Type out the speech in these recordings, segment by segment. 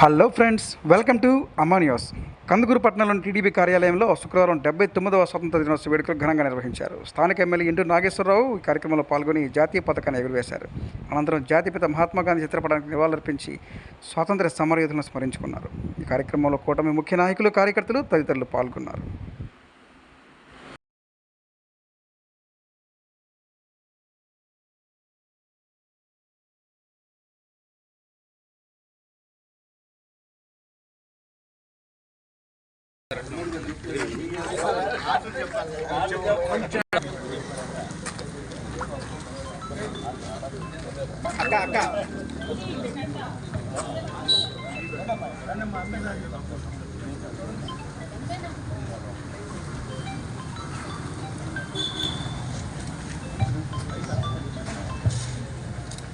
Hello friends welcome to అమ్మా కందుకూరు పట్టణంలోని TDP కార్యాలయంలో శుక్రవారం డెబ్బై తొమ్మిదవ స్వతంత్ర దినోత్సవ వేడుకలు ఘనంగా నిర్వహించారు. స్థానిక ఎమ్మెల్యే ఇంటూ నాగేశ్వరరావు ఈ కార్యక్రమంలో పాల్గొని జాతీయ పథకాన్ని ఎగురవేశారు. అనంతరం జాతిపిత మహాత్మా గాంధీ చిత్రపటానికి నివాళులర్పించి స్వాతంత్ర్య సమరయోధులను స్మరించుకున్నారు. ఈ కార్యక్రమంలో కూటమి ముఖ్య నాయకులు కార్యకర్తలు తదితరులు పాల్గొన్నారు.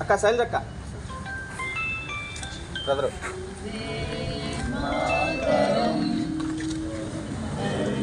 అక్క శైలజ అక్క. బ్రదరు.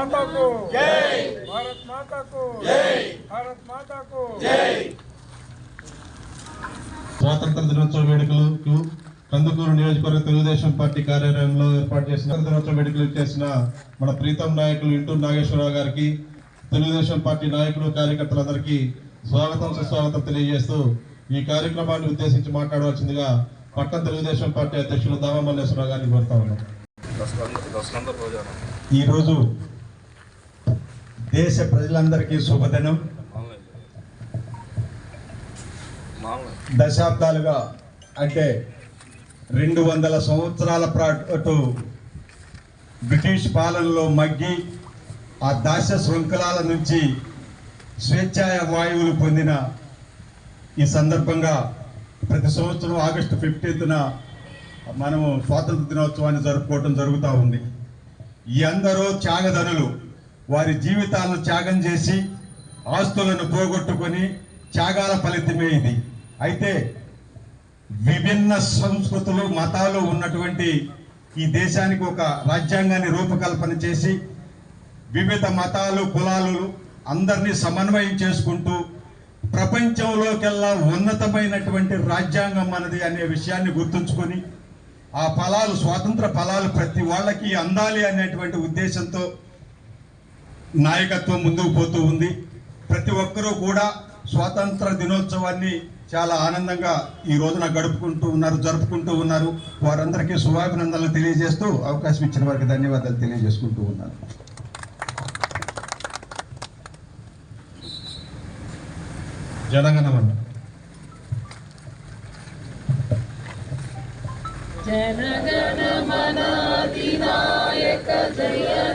మాతకు. స్వాతంత్ర దినోత్సవ వేడుకలకు కందుకూరు నియోజకవర్గ తెలుగుదేశం పార్టీ కార్యాలయంలో ఏర్పాటు చేసిన దినోత్సవ వేడుకలు చేసిన మన ప్రీతం నాయకులు ఇంటూరు నాగేశ్వరరావు గారికి తెలుగుదేశం పార్టీ నాయకులు కార్యకర్తలందరికీ స్వాగతం సుస్వాగతం తెలియజేస్తూ ఈ కార్యక్రమాన్ని ఉద్దేశించి మాట్లాడవలసిందిగా పట్టణ తెలుగుదేశం పార్టీ అధ్యక్షులు దామా మల్లేశ్వరరావు గారిని కోరుతా ఉన్నాం. ఈరోజు దేశ ప్రజలందరికీ శుభదినం. దశాబ్దాలుగా అంటే రెండు వందల సంవత్సరాల పాటు బ్రిటిష్ పాలనలో మగ్గి ఆ దాస్య శృంఖలాల నుంచి స్వేచ్ఛాయ వాయువులు పొందిన ఈ సందర్భంగా ప్రతి సంవత్సరం ఆగస్టు ఫిఫ్టీన్త్న మనము స్వాతంత్ర దినోత్సవాన్ని జరుపుకోవటం జరుగుతూ ఉంది. ఈ అందరూ త్యాగధనులు. వారి జీవితాలను త్యాగం చేసి ఆస్తులను పోగొట్టుకొని త్యాగాల ఫలితమే ఇది. అయితే విభిన్న సంస్కృతులు మతాలు ఉన్నటువంటి ఈ దేశానికి ఒక రాజ్యాంగాన్ని రూపకల్పన చేసి వివిధ మతాలు కులాలు అందరినీ సమన్వయం చేసుకుంటూ ప్రపంచంలోకెల్లా ఉన్నతమైనటువంటి రాజ్యాంగం మనది అనే విషయాన్ని గుర్తుంచుకొని ఆ ఫలాలు స్వాతంత్ర ఫలాలు ప్రతి వాళ్ళకి అందాలి అనేటువంటి ఉద్దేశంతో నాయకత్వం ముందుకు పోతూ ఉంది. ప్రతి ఒక్కరూ కూడా స్వాతంత్ర దినోత్సవాన్ని చాలా ఆనందంగా ఈ రోజున గడుపుకుంటూ ఉన్నారు జరుపుకుంటూ ఉన్నారు. వారందరికీ శుభాభినందనలు తెలియజేస్తూ అవకాశం ఇచ్చిన వారికి ధన్యవాదాలు తెలియజేసుకుంటూ ఉన్నాను. జనగణమన. జనగణమనాధినాయక జయ